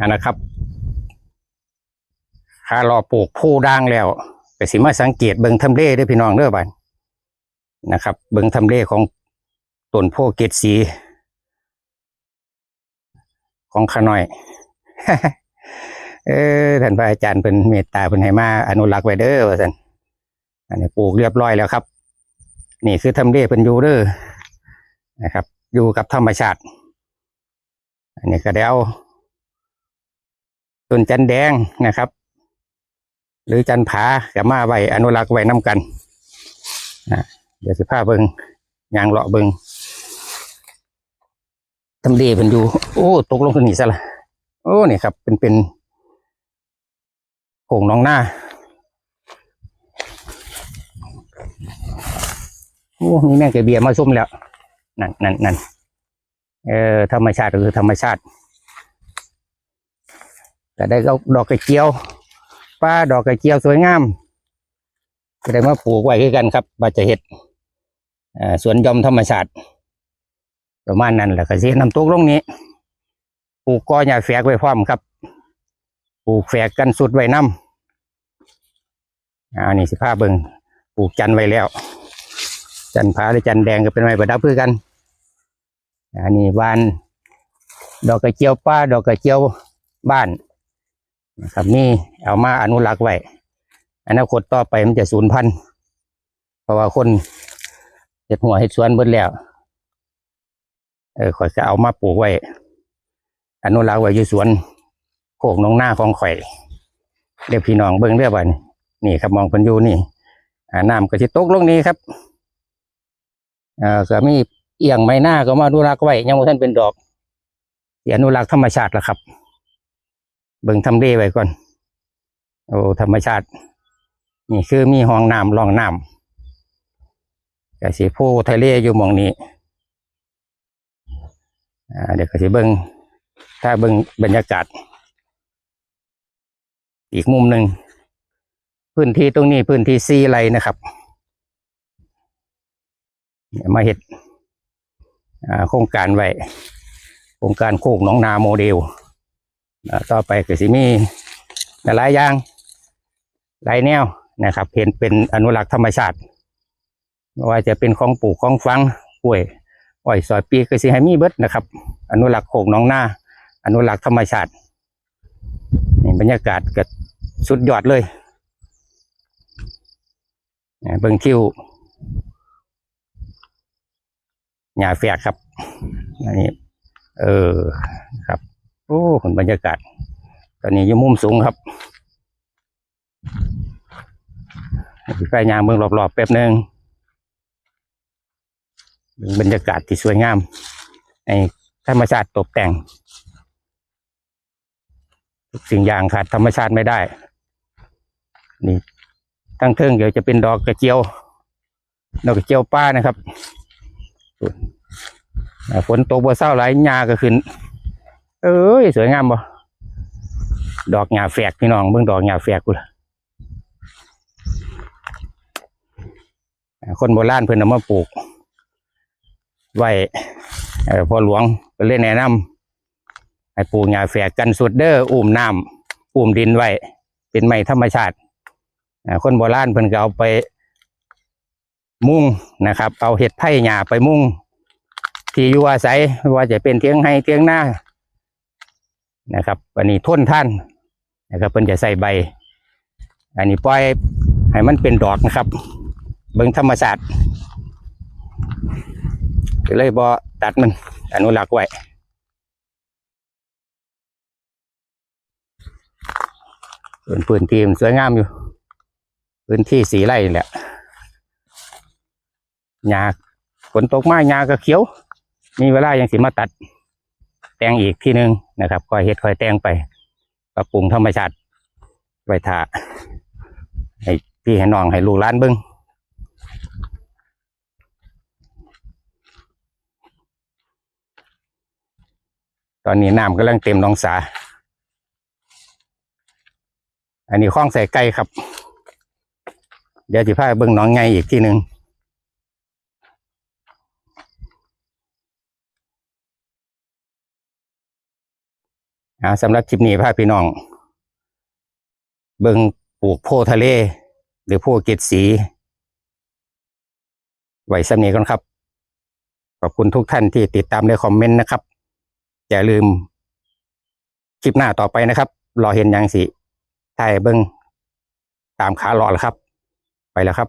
อันนะครับถ้ารอปลูกผู้ด่างแล้วก็สิมาสังเกตเบิงทำเลเด้วยพี่น้องเด้อบัดนะครับ เบิงทำเลของต้นโพเกตสี ของขาน้อย เออท่านพระอาจารย์เป็นเมตตาเป็นให้มาอนุรักษ์ไว้เด้อว่าซั่นอันนี้ปลูกเรียบร้อยแล้วครับ นี่คือทำเลเป็นยูเด้อนะครับ อยู่กับธรรมชาติ อันนี้ก็ได้เอา ต้นจันแดงนะครับ หรือจันผากับมาไว้อนุรักษ์ไว้น้กันอะเดี๋ยวสิพาเบิงยางเลาะเบิงทำเลเป็นอยู่ โอ้ตกลงขึ้นนี่ซะละโอ้นี่ครับ เป็นเป็นโขงน้องหน้าโอ้มีแม่งเกเบียมาซุ่มแล้ว นั่นนั่นนั่นเออธรรมชาติก็คือธรรมชาติ แต่ได้ดอกกระเจียวป้าดอกกระเจียวสวยงามก็ได้มาปลูกไว้คือกันครับว่าจะเห็ดสวนยอมธรรมชาติประมาณนั้นแหละก็สิน้ำตกลงนี้ปลูกกอหญ้าแฝกไว้พร้อมครับปลูกแฝกกันสุดไว้น้ำอ่านี่สิผ้าเบิงปลูกจันไว้แล้ว จันทร์ผาหรือจันแดงก็เป็นไม้ประดับเพื่อกันอันนี้บาน ดอกกระเจียวป้า ดอกกระเจียวบ้าน นะครับนี่เอามาอนุรักษ์ไว้อนาคตต่อไปมันจะสูญพันธุ์เพราะว่าคนเห็ดหัวเห็ดสวนเบิดแล้ว เออข่อยก็เอามาปลูกไว้ อนุรักษ์ไว้อยู่สวนโคกน้องหน้าของข่อยเรียกพี่น้องเบิ้งเรียบว่านี่นี่ครับมองพันยู่นี่น้ำก็จะตกลงนี้ครับเออก็มีเอียงไม้หน้าก็มาอนุรักษ์ไว้ยังบ่ท่านเป็นดอกอนุรักษ์ธรรมชาติละครับ เบิ่งทำเลไว้ก่อน โอ้ธรรมชาติ นี่คือมีห้องน้ำรองน้ำก็สิผู้ทะเลอยู่มองนี้เดี๋ยวก็สิเบิ่งถ้าเบิ่งบรรยากาศ อีกมุมหนึ่งพื้นที่ตรงนี้พื้นที่ซีไรนะครับมาเห็ดอ่าโครงการไว้โครงการโคกหนองนาโมเดล ต่อไปก็สิมีหลายอย่างหลายแนวนะครับเห็นเป็นอนุรักษ์ธรรมชาติไม่ว่าจะเป็นของปลูกของฟังกล้วยอ้อยซอยปีก็สิให้มีเบิดนะครับ อนุรักษ์โคกหน้องหน้า อนุรักษ์ธรรมชาติบรรยากาศก็สุดยอดเลยอ่าเบิ่งคิวหญ้าแฝกครับอันนี้เออครับ โอ้ผลบรรยากาศ ตอนนี้อยู่มุมสูงครับใกล้ยางเมืองรอบๆแป๊บหนึ่งบรรยากาศที่สวยงาม ในธรรมชาติตกแต่ง ทุกสิ่งอย่างขาดธรรมชาติไม่ได้ นี่ทั้งเทิงเดี๋ยวจะเป็นดอกกระเจียว ดอกกระเจียวป้านะครับฝนตกบ่เศร้าหลายหญ้าก็ขึ้น เอ้ยสวยงามบ่ดอกหญ้าแฝกพี่น้องเบิ่งดอกหญ้าแฝกกูล่ะคนโบราณเพิ่นเอามาปลูก ไว้พอหลวงก็เลยแนะนำให้ปลูกหญ้าแฝกกันสุดเด้ออุ้มน้ำอุ้มดินไว้เป็นไม้ธรรมชาติคนโบราณเพิ่นก็เอาไปมุ่งนะครับ เอาเห็ดไผ่หญ้าไปมุ่ง ที่อยู่อาศัยว่าจะเป็นเทียงให้เทียงหน้า นะครับ อันนี้ทนท่านนะครับเพิ่นจะใส่ใบ อันนี้ปล่อยให้มันเป็นดอกนะครับ เบิ่งธรรมชาสติก็เลยบ่ตัดมันอนุรักษ์ไว้เป็นพื้นที่มันสวยงามอยู่ พื้นที่สีไร่แหละหญ้าฝนตกมาหญ้าก็เขียว มีเวลายังสิมาตัด แต่งอีกทีหนึ่งนะครับคอยเฮ็ดคอยแต่งไปปรับปรุงธรรมชาติไว้ท่าให้พี่ให้น้องให้ลูกหลานเบิ้งตอนนี้น้ำกำลังเต็มหนองสา อันนี้คล้องใส่ไก่ครับ เดี๋ยวจะพาเบิ้งน้องไงอีกทีหนึ่ง อ่าสำหรับคลิปนี้พาพี่น้อง เบิงปลูกโพทะเล หรือโพเกตสีไว้สำนีก่อนครับ ขอบคุณทุกท่านที่ติดตามในคอมเมนต์นะครับ อย่าลืม คลิปหน้าต่อไปนะครับ รอเห็นยังสิถ่ายเบิงตามขาหลอแล้วครับ ไปแล้วครับ